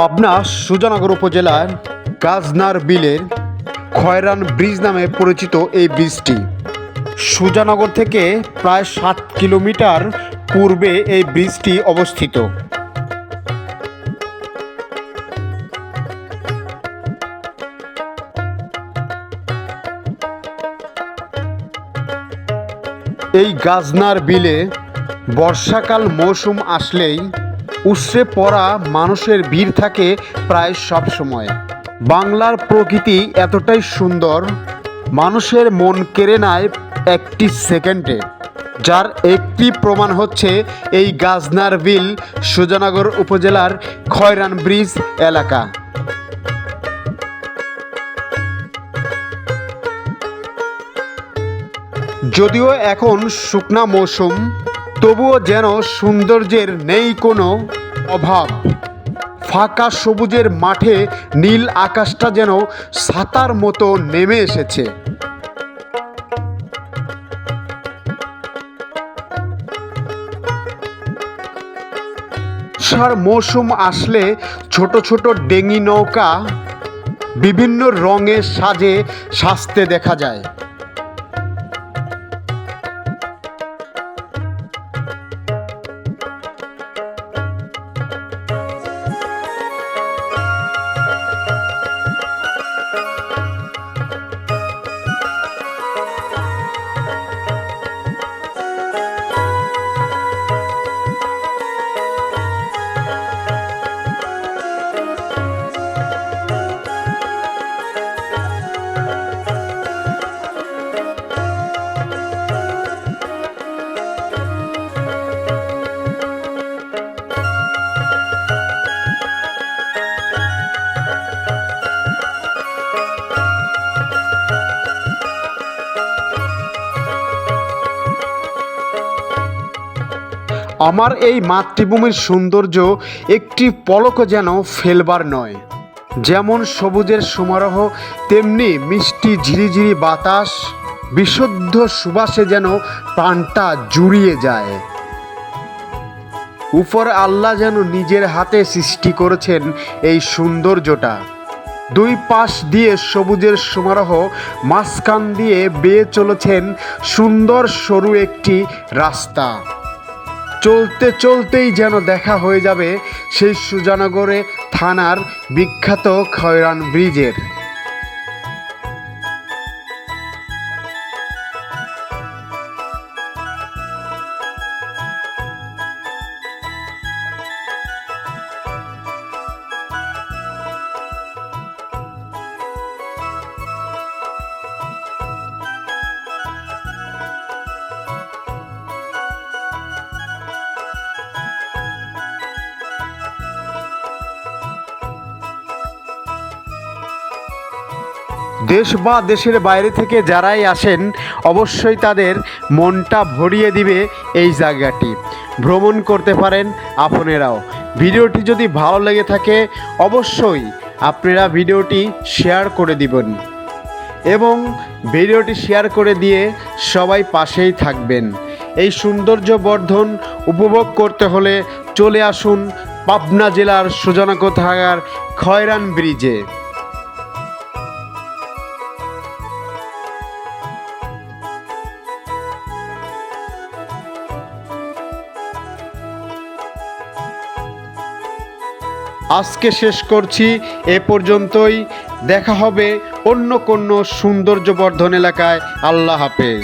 পাবনা সুজানগর উপজেলার গাজনার বিলের খয়রান ব্রিজ নামে পরিচিত এই ব্রিজটি। সুজানগর থেকে প্রায় সাত কিলোমিটার পূর্বে এই ব্রিজটি অবস্থিত। এই গাজনার বিলে বর্ষাকাল মৌসুম আসলেই উশ্রে পড়া মানুষের ভিড় থাকে প্রায় সব সময়। বাংলার প্রকৃতি এতটাই সুন্দর, মানুষের মন কেড়ে নেয় একটি সেকেন্ডে, যার একটি প্রমাণ হচ্ছে এই গাজনার বিল সুজানগর উপজেলার খয়রান ব্রিজ এলাকা। যদিও এখন শুকনা মৌসুম তবুও যেন সৌন্দর্যের নেই কোনো অভাব। ফাঁকা সবুজের মাঠে নীল আকাশটা যেন সাতার মতো নেমে এসেছে। সার মৌসুম আসলে ছোট ছোট ডেঙি নৌকা বিভিন্ন রঙে সাজে, সাজতে দেখা যায়। আমার এই মাতৃভূমির সৌন্দর্য একটি পলক যেন ফেলবার নয়। যেমন সবুজের সমারোহ, তেমনি মিষ্টি ঝিরিঝিরি বাতাস, বিশুদ্ধ সুবাসে যেন প্রাণটা জুড়িয়ে যায়। উপর আল্লাহ যেন নিজের হাতে সৃষ্টি করেছেন এই সৌন্দর্যটা। দুই পাশ দিয়ে সবুজের সমারোহ, মাঝখান দিয়ে বেয়ে চলেছেন সুন্দর সরু একটি রাস্তা। চলতে চলতেই যেন দেখা হয়ে যাবে সেই সুজানগরে থানার বিখ্যাত খয়রান ব্রিজের। দেশ বা দেশের বাইরে থেকে যারাই আসেন, অবশ্যই তাদের মনটা ভরিয়ে দিবে এই জায়গাটি। ভ্রমণ করতে পারেন আপনারাও। ভিডিওটি যদি ভালো লেগে থাকে, অবশ্যই আপনারা ভিডিওটি শেয়ার করে দিবেন এবং ভিডিওটি শেয়ার করে দিয়ে সবাই পাশেই থাকবেন। এই সৌন্দর্য বর্ধন উপভোগ করতে হলে চলে আসুন পাবনা জেলার সুজনকোথাগার খয়রান ব্রিজে। আজকে শেষ করছি। এ পর্যন্তই। দেখা হবে অন্য কোনো সৌন্দর্যবর্ধন এলাকায়। আল্লাহ হাফেজ।